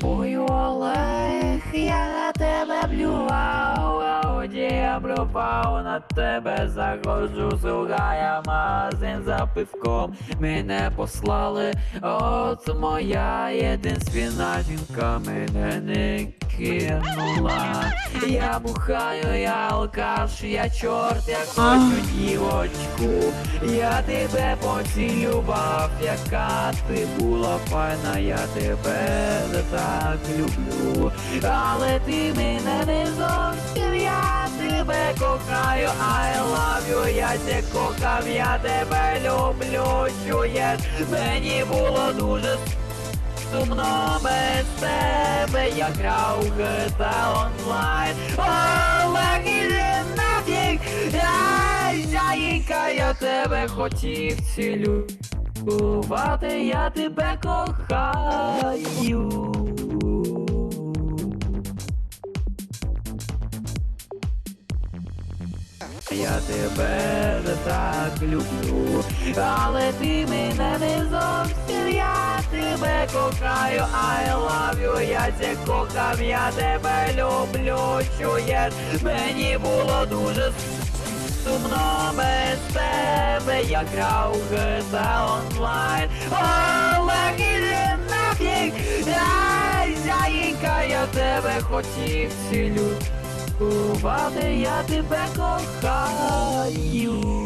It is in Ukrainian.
Boy, you all. Я пропав на тебе заходжу, слухає магазин за пивком. Мене послали, от моя єдинственна жінка мене не кинула. Я бухаю, я алкаш, я чорт, як хочу дівочку. Я тебе поцілював, яка ти була файна, я тебе так люблю. Але ти мене не зовсім, я кохаю, I love you, я тебе кохав, я тебе люблю, чуєш, мені було дуже сумно без тебе, я грав GTA онлайн. Іди нафіг, Ай, я тебе хотів цілювати, я тебе кохаю. Я тебе так люблю, але ти мене не зовсім, я тебе кохаю, I love you, я тебе кохав, я тебе люблю, чуєш, мені було дуже сумно без тебе, я грав в онлайн, іди нафіг, ай, заїка, я тебе хотів цілю. Бувати я тебе кохаю.